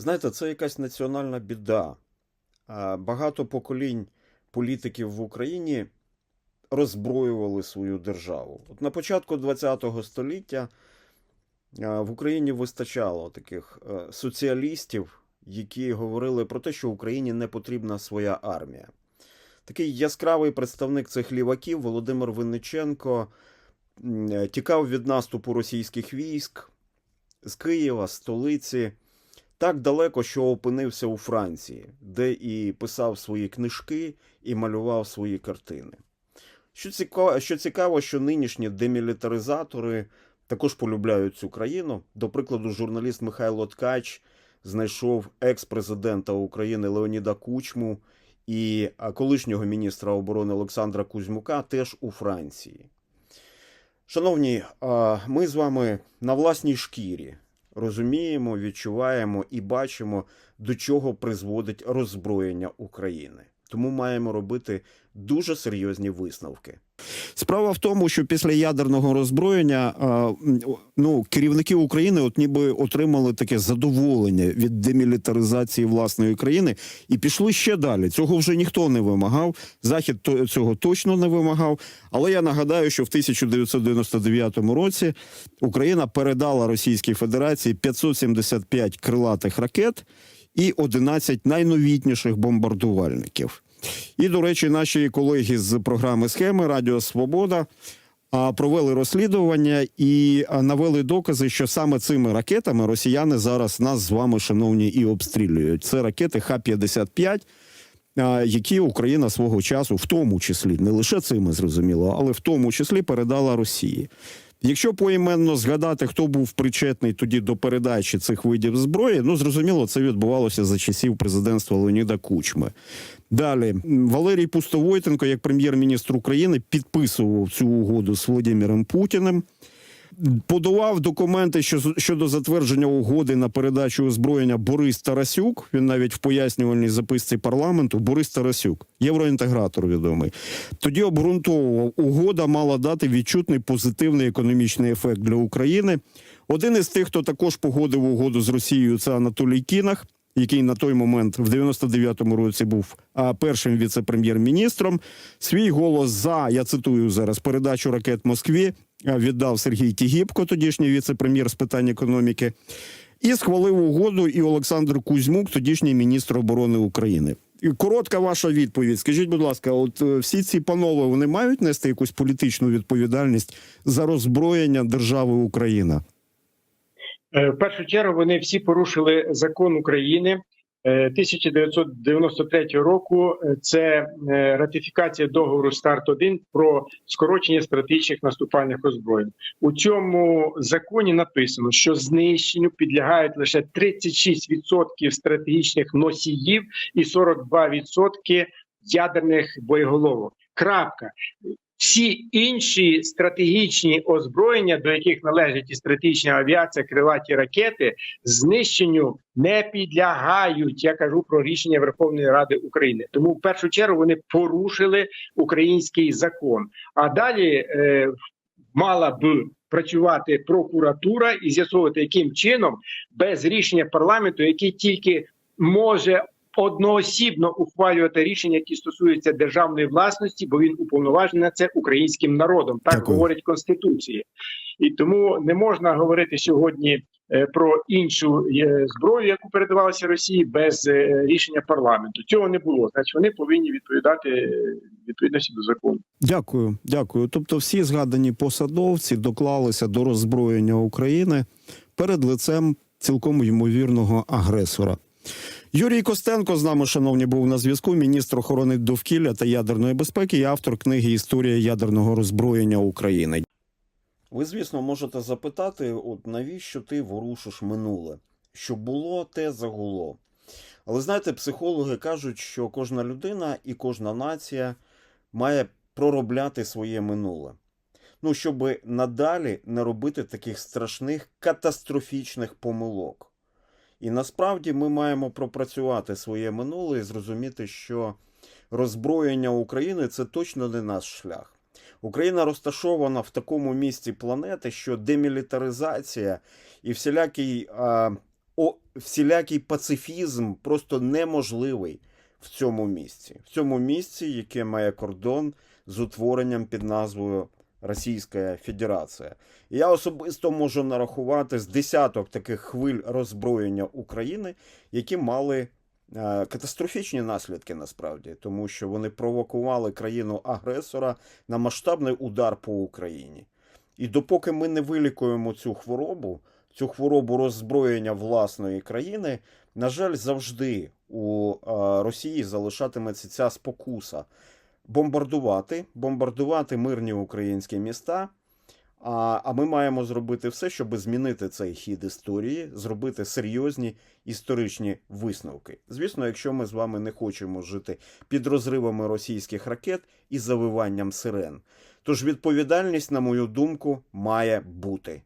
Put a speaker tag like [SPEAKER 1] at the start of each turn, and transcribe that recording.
[SPEAKER 1] Знаєте, це якась національна біда. Багато поколінь політиків в Україні роззброювали свою державу. От на початку ХХ століття в Україні вистачало таких е, соціалістів, які говорили про те, що Україні не потрібна своя армія. Такий яскравий представник цих ліваків Володимир Винниченко е, тікав від наступу російських військ з Києва, столиці, так далеко, що опинився у Франції, де і писав свої книжки, і малював свої картини. Що цікаво, що цікаво, що нинішні демілітаризатори також полюбляють цю країну. До прикладу, журналіст Михайло Ткач знайшов екс-президента України Леоніда Кучму і колишнього міністра оборони Олександра Кузьмука теж у Франції. Шановні, ми з вами на власній шкірі розуміємо, відчуваємо і бачимо, до чого призводить роззброєння України. Тому маємо робити дуже серйозні висновки. Справа в тому, що після ядерного роззброєння ну, керівники України от ніби отримали таке задоволення від демілітаризації власної країни і пішли ще далі. Цього вже ніхто не вимагав. Захід цього точно не вимагав. Але я нагадаю, що в 1999 році Україна передала Російській Федерації 575 крилатих ракет і 11 найновітніших бомбардувальників. І, до речі, наші колеги з програми схеми Радіо Свобода провели розслідування і навели докази, що саме цими ракетами росіяни зараз нас з вами, шановні, і обстрілюють. Це ракети Х-55, які Україна свого часу, в тому числі, не лише цими зрозуміло, але в тому числі передала Росії. Якщо поіменно згадати, хто був причетний тоді до передачі цих видів зброї, ну зрозуміло, це відбувалося за часів президентства Леоніда Кучми. Далі Валерій Пустовойтенко, як прем'єр-міністр України, підписував цю угоду з Володимиром Путіним. Подавав документи що- щодо затвердження угоди на передачу озброєння Борис Тарасюк. Він навіть в пояснювальній записці парламенту Борис Тарасюк, євроінтегратор відомий. Тоді обґрунтовував, угода мала дати відчутний позитивний економічний ефект для України. Один із тих, хто також погодив угоду з Росією, це Анатолій Кінах, який на той момент в 99-му році був першим віце-прем'єр-міністром. Свій голос за я цитую зараз передачу ракет Москві віддав Сергій Тігіпко, тодішній віце-прем'єр з питань економіки. І схвалив угоду і Олександр Кузьмук, тодішній міністр оборони України. Коротка ваша відповідь. Скажіть, будь ласка, от е, всі ці панове вони мають нести якусь політичну відповідальність за роззброєння держави Україна?
[SPEAKER 2] Е, В першу чергу вони всі порушили закон України е, 1993 року. Е, Це е, ратифікація договору Старт 1 про скорочення стратегічних наступальних озброєнь. У цьому законі написано, що знищенню підлягають лише 36% стратегічних носіїв і 42% ядерних боєголовок. Крапка. Всі інші стратегічні озброєння, до яких належить і стратегічна авіація, крилаті ракети, знищенню не підлягають. Я кажу про рішення Верховної Ради України. Тому в першу чергу вони порушили український закон. А далі е, мала б працювати прокуратура і з'ясовувати, яким чином без рішення парламенту, який тільки може одноосібно ухвалювати рішення, які стосуються державної власності, бо він уповноважений на це українським народом. Так
[SPEAKER 1] Дякую.
[SPEAKER 2] говорить конституція, і тому не можна говорити сьогодні е, про іншу е, зброю, яку передавалася Росії без е, рішення парламенту. Цього не було. Значить, вони повинні відповідати відповідності до закону.
[SPEAKER 1] Дякую, дякую. Тобто, всі згадані посадовці доклалися до роззброєння України перед лицем цілком ймовірного агресора. Юрій Костенко з нами, шановні, був на зв'язку. Міністр охорони довкілля та ядерної безпеки і автор книги Історія ядерного роззброєння України. Ви, звісно, можете запитати, от навіщо ти ворушиш минуле? Що було, те загуло. Але знаєте, психологи кажуть, що кожна людина і кожна нація має проробляти своє минуле. Ну, щоб надалі не робити таких страшних катастрофічних помилок. І насправді ми маємо пропрацювати своє минуле і зрозуміти, що роззброєння України це точно не наш шлях. Україна розташована в такому місці планети, що демілітаризація і всілякий а, о, всілякий пацифізм просто неможливий в цьому місці. В цьому місці, яке має кордон з утворенням під назвою Російська Федерація. Я особисто можу нарахувати з десяток таких хвиль роззброєння України, які мали е, катастрофічні наслідки насправді, тому що вони провокували країну-агресора на масштабний удар по Україні. І допоки ми не вилікуємо цю хворобу, цю хворобу роззброєння власної країни, на жаль, завжди у е, Росії залишатиметься ця спокуса бомбардувати, бомбардувати мирні українські міста. А, а ми маємо зробити все, щоб змінити цей хід історії, зробити серйозні історичні висновки. Звісно, якщо ми з вами не хочемо жити під розривами російських ракет і завиванням сирен. Тож відповідальність, на мою думку, має бути.